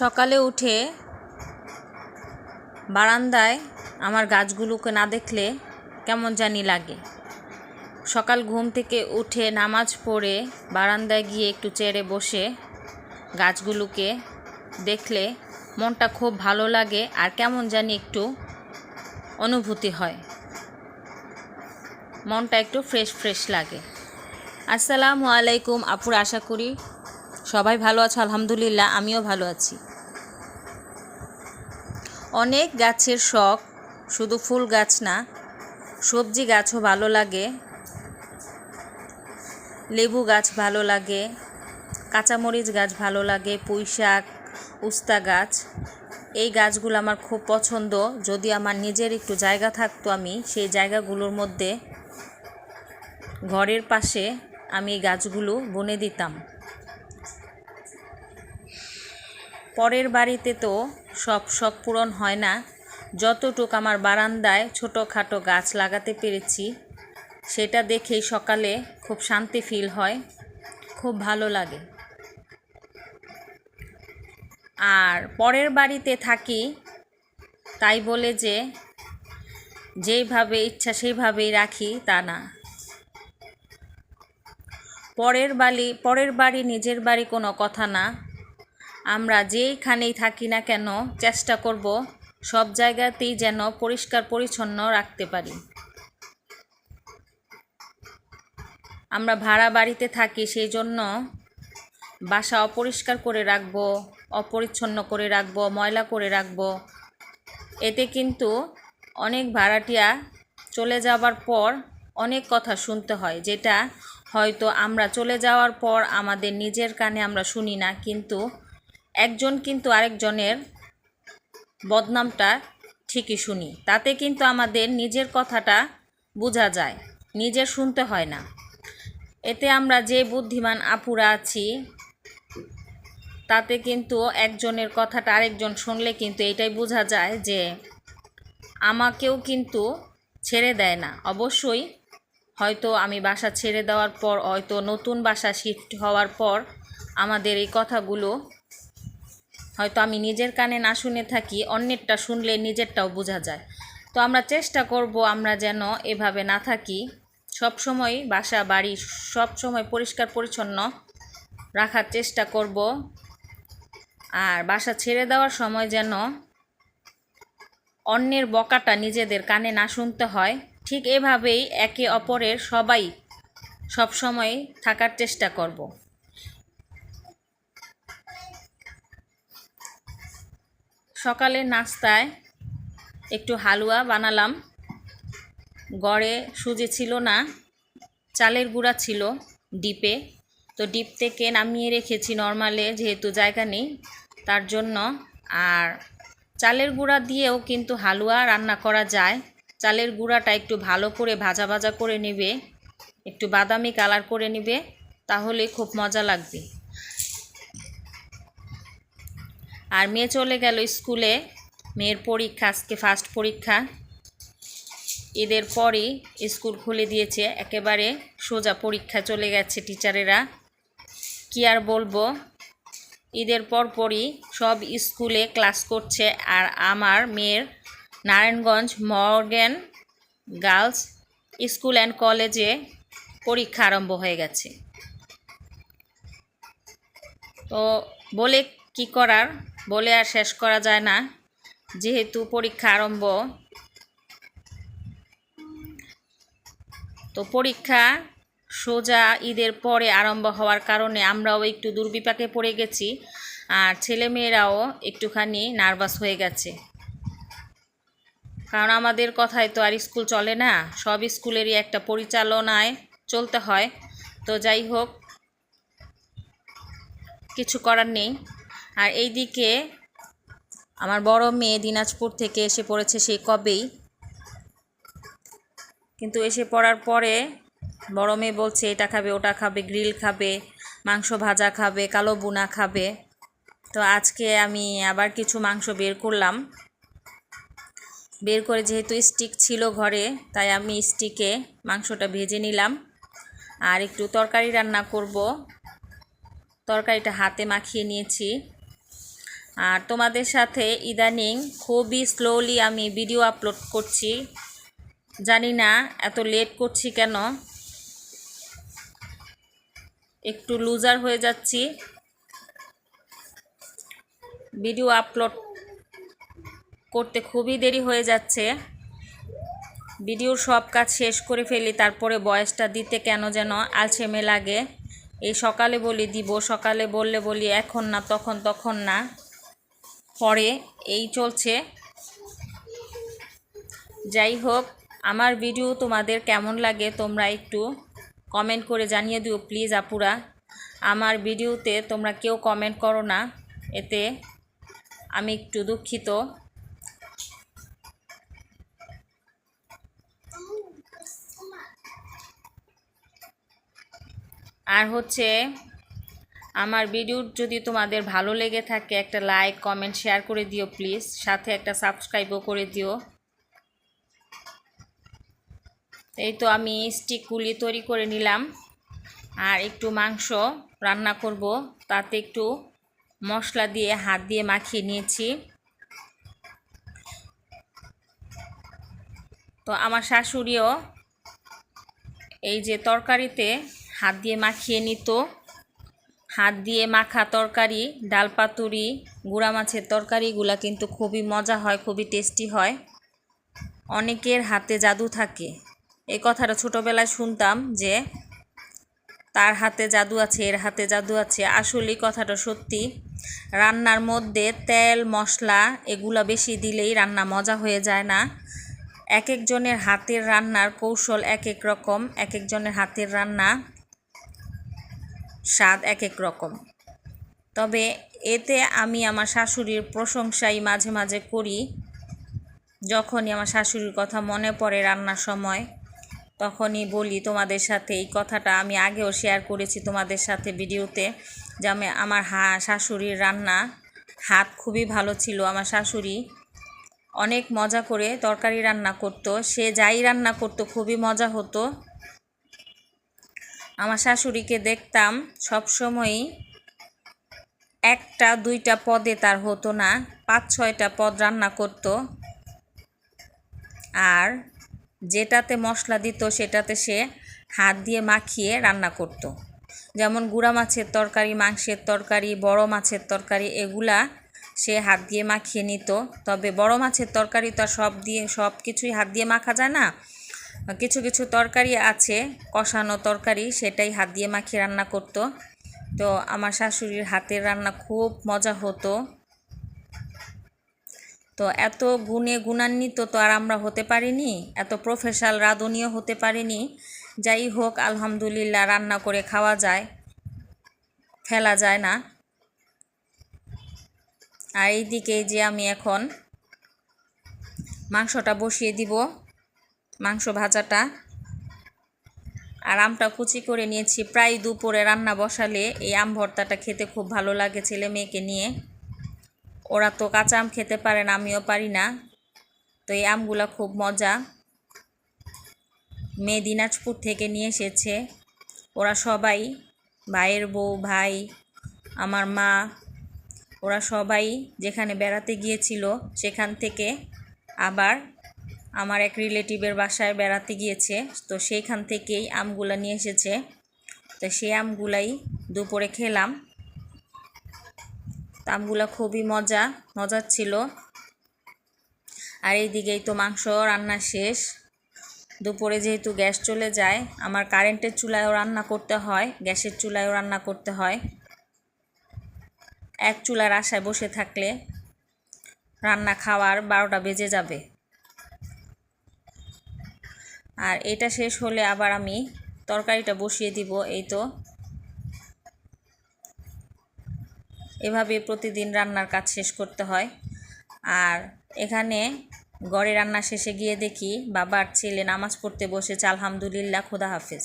সকালে উঠে বারান্দায় আমার গাছগুলোকে না দেখলে কেমন জানি লাগে। সকাল ঘুম থেকে উঠে নামাজ পড়ে বারান্দায় গিয়ে একটু চেয়ারে বসে গাছগুলোকে দেখলে মনটা খুব ভালো লাগে আর কেমন জানি একটু অনুভূতি হয়। মনটা একটু ফ্রেশ ফ্রেশ লাগে। আসসালামু আলাইকুম, আপুর আশা করি সবাই ভালো আছো? আলহামদুলিল্লাহ, আমিও ভালো আছি। অনেক গাছের শখ, শুধু ফুল গাছ না, সবজি গাছও ভালো লাগে, লেবু গাছ ভালো লাগে, কাঁচামরিচ গাছ ভালো লাগে, পুঁই শাক, উস্তা গাছ, এই গাছগুলো আমার খুব পছন্দ। যদি আমার নিজের একটু জায়গা থাকতো আমি, সেই জায়গাগুলোর মধ্যে ঘরের পাশে আমি এই গাছগুলো বনে দিতাম। পরের বাড়িতে তো সব শখ পূরণ হয় না। যতটুক আমার বারান্দায় ছোটোখাটো গাছ লাগাতে পেরেছি, সেটা দেখেই সকালে খুব শান্তি ফিল হয়, খুব ভালো লাগে। আর পরের বাড়িতে থাকি তাই বলে যে, যেইভাবে ইচ্ছা সেইভাবেই রাখি তা না। পরের বাড়ি পরের বাড়ি নিজের বাড়ি কোনো কথা না আমরা যেইখানেই থাকি না কেন চেষ্টা করব সব জায়গাতেই যেন পরিষ্কার পরিচ্ছন্ন রাখতে পারি। আমরা ভাড়া বাড়িতে থাকি সেই জন্য বাসা অপরিষ্কার করে রাখব, অপরিচ্ছন্ন করে রাখব, ময়লা করে রাখব। এতে কিন্তু অনেক ভাড়াটিয়া চলে যাবার পর অনেক কথা শুনতে হয়, যেটা হয়তো আমরা চলে যাওয়ার পর আমাদের নিজের কানে আমরা শুনি না, কিন্তু একজন কিন্তু আরেকজনের বদনামটা ঠিকই শুনি। তাতে কিন্তু আমাদের নিজের কথাটা বোঝা যায়, নিজের শুনতে হয় না। এতে আমরা যে বুদ্ধিমান আপুরা আছি, তাতে কিন্তু একজনের কথাটা আরেকজন শুনলে কিন্তু এটাই বোঝা যায় যে আমাকেও কিন্তু ছেড়ে দেয় না। অবশ্যই হয়তো আমি বাসা ছেড়ে দেওয়ার পর, হয়তো নতুন বাসা শিফট হওয়ার পর আমাদের এই কথাগুলো হয়তো আমি নিজের কানে না শুনে থাকি, অন্যেরটা শুনলে নিজেরটাও বোঝা যায়। তো আমরা চেষ্টা করব আমরা যেন এভাবে না থাকি। সব সময় বাসা, বাড়ি সব সময় পরিষ্কার, পরিচ্ছন্ন রাখার চেষ্টা করব। আর বাসা ছেড়ে দেওয়ার সময় যেন অন্যের বকাটা নিজেদের কানে না শুনতে হয়। ঠিক এভাবেই একে অপরের সবাই সব সময় থাকার চেষ্টা করব। সকালে নাস্তায় একটু হালুয়া বানালাম। গড়ে সুজি ছিল না, চালের গুঁড়া ছিল ডিপে। তো ডিপ থেকে নামিয়ে রেখেছি নর্মালে, যেহেতু জায়গা নেই তার জন্য। আর চালের গুঁড়া দিয়েও কিন্তু হালুয়া রান্না করা যায়। চালের গুঁড়াটা একটু ভালো করে ভাজা ভাজা করে নেবে, একটু বাদামি কালার করে নেবে, তাহলে খুব মজা লাগবে। আর মেয়ে চলে গেল স্কুলে। মেয়ের পরীক্ষা, আজকে ফার্স্ট পরীক্ষা। ঈদের পরই স্কুল খুলে দিয়েছে, একেবারে সোজা পরীক্ষা চলে গেছে টিচারেরা। কি আর বলব? ঈদের পর পরই সব স্কুলে ক্লাস করছে আর আমার মেয়ের Narayanganj Morgan girls school and কলেজে পরীক্ষা আরম্ভ হয়ে গেছে। তো বলে কি করার? বলে আর শেষ করা যায় না। যেহেতু পরীক্ষা আরম্ভ, তো পরীক্ষা সোজা ঈদের পরে আরম্ভ হওয়ার কারণে আমরাও একটু দুর্বিপাকে পড়ে গেছি আর ছেলেমেয়েরাও একটুখানি নার্ভাস হয়ে গেছে। কারণ আমাদের কথায় তো আর স্কুল চলে না, সব স্কুলেরই একটা পরিচালনায় চলতে হয়। তো যাই হোক, কিছু করার নেই। আর এই দিকে আমার বড় মেয়ে দিনাজপুর থেকে এসে পড়েছে সেই কবেই। কিন্তু এসে পড়ার পরে বড় মেয়ে বলছে, এটা খাবে, ওটা খাবে, গ্রিল খাবে, মাংস ভাজা খাবে, কালো বুনা খাবে। তো আজকে আমি আবার কিছু মাংস বের করলাম। বের করে যেহেতু স্টিক ছিল ঘরে, তাই আমি স্টিকে মাংসটা ভেজে নিলাম। আর একটু তরকারি রান্না করব। তরকারিটা হাতে মাখিয়ে নিয়েছি। আর তোমাদের সাথে ইদানিং খুবই স্লোলি আমি ভিডিও আপলোড করছি। জানি না এত লেট করছি কেন। একটু লুজার হয়ে যাচ্ছি। ভিডিও আপলোড করতে খুবই দেরি হয়ে যাচ্ছে। ভিডিওর সব কাজ শেষ করে ফেলি, তারপরে বয়সটা দিতে কেন যেন আলসেমে লাগে। এই সকালে বলি দিব, সকালে বললে বলি এখন না, তখন তখন না। পরে এই চলছে। যাই হোক, আমার ভিডিও তোমাদের কেমন লাগে তোমরা একটু কমেন্ট করে জানিয়ে দিও প্লিজ আপুরা। আমার ভিডিওতে তোমরা কেউ কমেন্ট করো না, এতে আমি একটু দুঃখিত। আর হচ্ছে আমার ভিডিও যদি তোমাদের ভালো লেগে থাকে, একটা লাইক, কমেন্ট, শেয়ার করে দিও প্লিজ। সাথে একটা সাবস্ক্রাইবও করে দিও। এই তো আমি স্টিক গুলি তৈরি করে নিলাম। আর একটু মাংস রান্না করব। তাতে একটু মশলা দিয়ে হাত দিয়ে মাখিয়ে নিয়েছি। তো আমার শাশুড়িও এই যে তরকারিতে হাত দিয়ে মাখিয়ে নিত। হাত দিয়ে মাখা তরকারি ডাল পাতুরি গুঁড়া মাছের তরকারিগুলো কিন্তু খুবই মজা হয়, খুবই টেস্টি হয়। অনেকের হাতে জাদু থাকে। এই কথাটা ছোটোবেলায় শুনতাম যে, তার হাতে জাদু আছে, এর হাতে জাদু আছে। আসলেই কথাটা সত্যি। রান্নার মধ্যে তেল, মশলা এগুলো বেশি দিলেই রান্না মজা হয়ে যায় না। এক একজনের হাতের রান্নার কৌশল এক এক রকম এক একজনের হাতের রান্না স্বাদ এক এক রকম। তবে এতে আমি আমার শাশুড়ির প্রশংসাই মাঝে মাঝে করি। যখনই আমার শাশুড়ির কথা মনে পড়ে রান্নার সময়, তখনই বলি, তোমাদের সাথে এই কথাটা আমি আগেও শেয়ার করেছি তোমাদের সাথে ভিডিওতে, যে আমি, আমার হা, শাশুড়ির রান্না হাত খুবই ভালো ছিল। আমার শাশুড়ি অনেক মজা করে তরকারি রান্না করতো। সে যাই রান্না করতো, খুবই মজা হতো। আমার শাশুড়িকে দেখতাম সবসময়ই একটা, দুইটা পদে তার হতো না, পাঁচ, ছয়টা পদ রান্না করত। আর যেটাতে মশলা দিত সেটাতে সে হাত দিয়ে মাখিয়ে রান্না করত। যেমন গুঁড়া মাছের তরকারি, মাংসের তরকারি, বড় মাছের তরকারি, এগুলা সে হাত দিয়ে মাখিয়ে নিত। তবে বড় মাছের তরকারি তো সব দিয়ে, সব কিছুই হাত দিয়ে মাখা যায় না। কিছু কিছু তরকারি আছে, কষানো তরকারি, সেটাই হাত দিয়ে মাখিয়ে রান্না করত। তো আমার শাশুড়ির হাতের রান্না খুব মজা হতো। তো এত গুণে গুণান্বিত তো আর আমরা হতে পারিনি, এত প্রফেশনাল রাঁধুনিও হতে পারিনি। যাই হোক, আলহামদুলিল্লাহ রান্না করে খাওয়া যায়, ফেলা যায় না। আর এইদিকে যে আমি এখন মাংসটা বসিয়ে দিব। মাংস ভাজাটা আর আমটা কুচি করে নিয়েছি। প্রায় দুপুরে রান্না বসালে এই আম ভর্তাটা খেতে খুব ভালো লাগে ছেলে মেয়েকে নিয়ে। ওরা তো কাঁচা আম খেতে পারে না, আমিও পারি না। তো এই আমগুলো খুব মজা। মেয়ে দিনাজপুর থেকে নিয়ে এসেছে। ওরা সবাই, ভাইয়ের বউ, ভাই, আমার মা, ওরা সবাই যেখানে বেড়াতে গিয়েছিল সেখান থেকে আবার আমার এক রিলেটিভের বাসায় বেড়াতে গিয়েছে, তো সেইখান থেকেই আমগুলো নিয়ে এসেছে। তো সেই আমগুলাই দুপুরে খেলাম। আমগুলো খুবই মজা, মজার ছিল। আর এইদিকেই তো মাংস রান্না শেষ। দুপুরে যেহেতু গ্যাস চলে যায়, আমার কারেন্টের চুলায়ও রান্না করতে হয়, গ্যাসের চুলায়ও রান্না করতে হয়। এক চুলার আশায় বসে থাকলে রান্না খাওয়ার বারোটা বেজে যাবে। আর এটা শেষ হলে আবার আমি তরকারিটা বসিয়ে দিব, এই তো। এভাবে প্রতিদিন রান্নার কাজ শেষ করতে হয়। আর এখানে ঘরে রান্না শেষে গিয়ে দেখি বাবার ছেলে নামাজ পড়তে বসেছে, আলহামদুলিল্লাহ, খোদা হাফেজ।